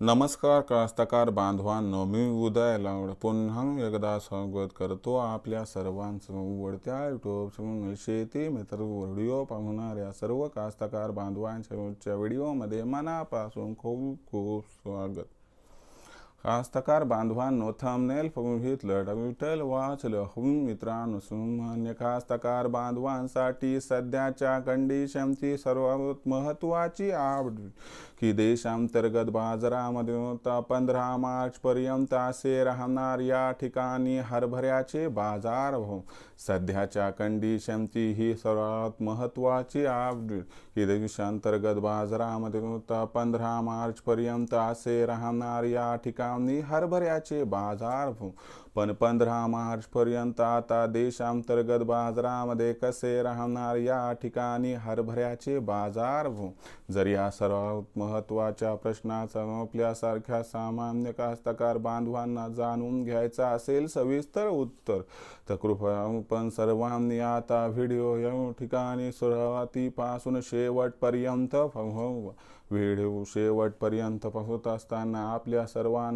नमस्कार कास्तकार बांधवांनो मी उदय लावड. पुन्हा एकदा स्वागत करतो आपल्या सर्वांचं उघडत्या युट्यूब चॅनल शेती मित्र व्हिडिओ पाहणाऱ्या सर्व कास्तकार बांधवांच्या व्हिडिओमध्ये मनापासून खूप खूप स्वागत. कास्तकार बांधवांनो थंबनेल बघितलं विठ्ठल वाचलं. हुन मित्रांनो सुमान्य कास्तकार बांधवांसाठी सध्याच्या कंडिशनची सर्वात महत्त्वाची आवड. की देशांतर्गत बाजारामध्ये होता पंधरा मार्च पर्यंत असे राहणार या ठिकाणी हरभऱ्याचे बाजार. हो सध्याच्या कंडिशनची ही सर्वात महत्त्वाची अपडेट की देशांतर्गत बाजारामध्ये होता पंधरा मार्च पर्यंत असे राहणार या ठिकाणी हरभऱ्याचे बाजार पण पंधरा मार्च पर्यंत आता देशांतर्गत बाजारामध्ये कसे राहणार या ठिकाणी हरभऱ्याचे बाजार जर या सर्वात महत्त्वाच्या प्रश्नाचा आपल्यासारख्या सामान्य कास्तकार बांधवांना जाणून घ्यायचा असेल सविस्तर उत्तर तर कृपया पण सर्वांनी आता व्हिडिओ या ठिकाणी सुरुवातीपासून शेवटपर्यंत व्हिडिओ शेवटपर्यंत पाहत असताना आपल्या सर्वांना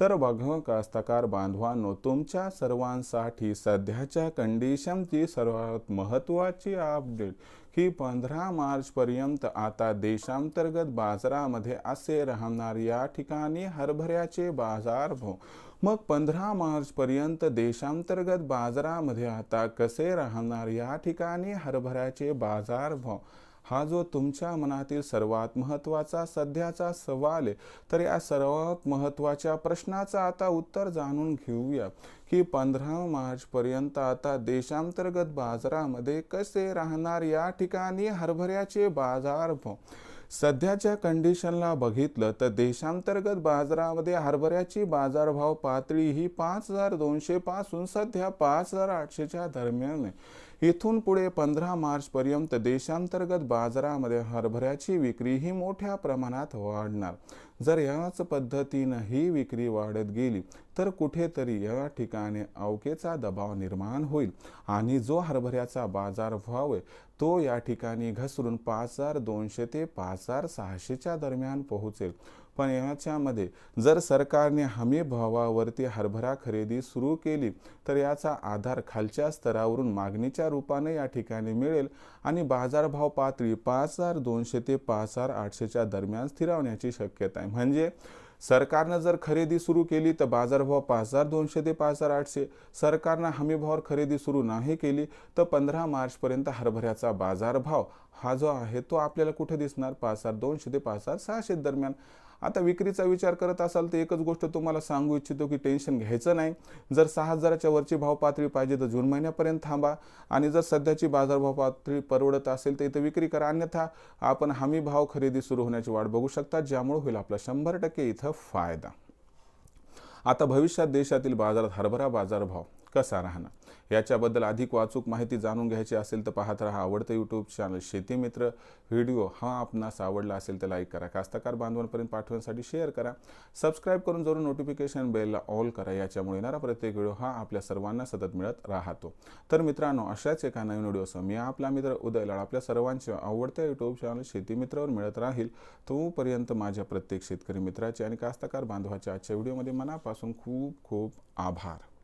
तर बघ कास्तकार बांधवांनो तुमच्या सर्वांसाठी सध्याच्या कंडिशनची सर्वात महत्त्वाची अपडेट ही पंधरा मार्चपर्यंत आता देशांतर्गत बाजारामध्ये असे राहणार या ठिकाणी हरभऱ्याचे बाजार भाव. मग पंधरा मार्चपर्यंत देशांतर्गत बाजारामध्ये आता कसे राहणार या ठिकाणी हरभऱ्याचे बाजार भाव? हा जो तुमच्या मनातील सर्वात महत्त्वाचा सध्याचा सवाल आहे तर या सर्वात महत्त्वाच्या प्रश्नाचं आता उत्तर जाणून घेऊया की पंधरा मार्चपर्यंत आता देशांतर्गत बाजारामध्ये कसे राहणार या ठिकाणी हरभऱ्याचे बाजारभाव सध्याच्या कंडिशनला बघितलं तर देशांतर्गत बाजारामध्ये हरभऱ्याची बाजारभाव पातळी ही पाच हजार दोनशे पासून सध्या पाच हजार आठशेच्या दरम्यान आहे. इथून पुढे पंधरा मार्चपर्यंत देशांतर्गत बाजारामध्ये हरभऱ्याची विक्री ही मोठ्या प्रमाणात वाढणार. जर याच पद्धतीनं ही विक्री वाढत गेली तर कुठेतरी या ठिकाणी अवकेचा दबाव निर्माण होईल आणि जो हरभऱ्याचा बाजार व्हावे तो या ठिकाणी घसरून पाच हजार दोनशे ते पाच हजार सहाशेच्या दरम्यान पोहोचेल. पण याच्यामध्ये जर सरकारने हमी भावावरती हरभरा खरेदी सुरू केली तर याचा आधार खालच्या स्तरावरून मागणीच्या रूपाने या ठिकाणी मिळेल आणि बाजारभाव पातळी पाच हजार दोनशे ते पाच हजार आठशेच्या दरम्यान स्थिरावण्याची शक्यता आहे. म्हणजे सरकारनं जर खरेदी सुरू केली तर बाजारभाव पाच हजार दोनशे ते पाच हजार आठशे. सरकारनं हमीभावावर खरेदी सुरू नाही केली तर पंधरा मार्चपर्यंत हरभऱ्याचा बाजारभाव हा जो आहे तो आपल्याला कुठे दिसणार? पाच हजार दोनशे ते पाच हजार सहाशे दरम्यान. आता विक्रीचा विचार करत असाल तर एकच गोष्ट तुम्हाला सांगू इच्छितो की टेन्शन घ्यायचं नाही. जर सहा हजाराच्या वरची भाव पातळी पाहिजे तर जून महिन्यापर्यंत थांबा. आणि जर सध्याची बाजारभाव पातळी परवडत असेल तर इथं विक्री करा. अन्यथा आपण हमी भाव खरेदी सुरू होण्याची वाट बघू शकता ज्यामुळे होईल आपला शंभर टक्के इथं फायदा. आता भविष्यात देशातील बाजारात हरभरा बाजारभाव कसा राहणार? याच्याबद्दल अधिक वाचूक माहिती जाणून घ्यायची असेल तर पाहत राहा आवडतं यूट्यूब चॅनल शेतीमित्र व्हिडिओ हा आपणास आवडला असेल तर लाईक करा. कास्तकार बांधवांपर्यंत पाठवण्यासाठी शेअर करा. सबस्क्राईब करून जरूर नोटिफिकेशन बेलला ऑल करा. याच्यामुळे येणारा प्रत्येक व्हिडिओ हा आपल्या सर्वांना सतत मिळत राहतो. तर मित्रांनो अशाच एका नवीन व्हिडिओसह मी आपला मित्र उदय लाड आपल्या सर्वांच्या आवडत्या यूट्यूब चॅनल शेतीमित्रावर मिळत राहील तोपर्यंत माझ्या प्रत्येक शेतकरी मित्राचे आणि कास्तकार बांधवाच्या आजच्या व्हिडिओमध्ये मनापासून खूप खूप आभार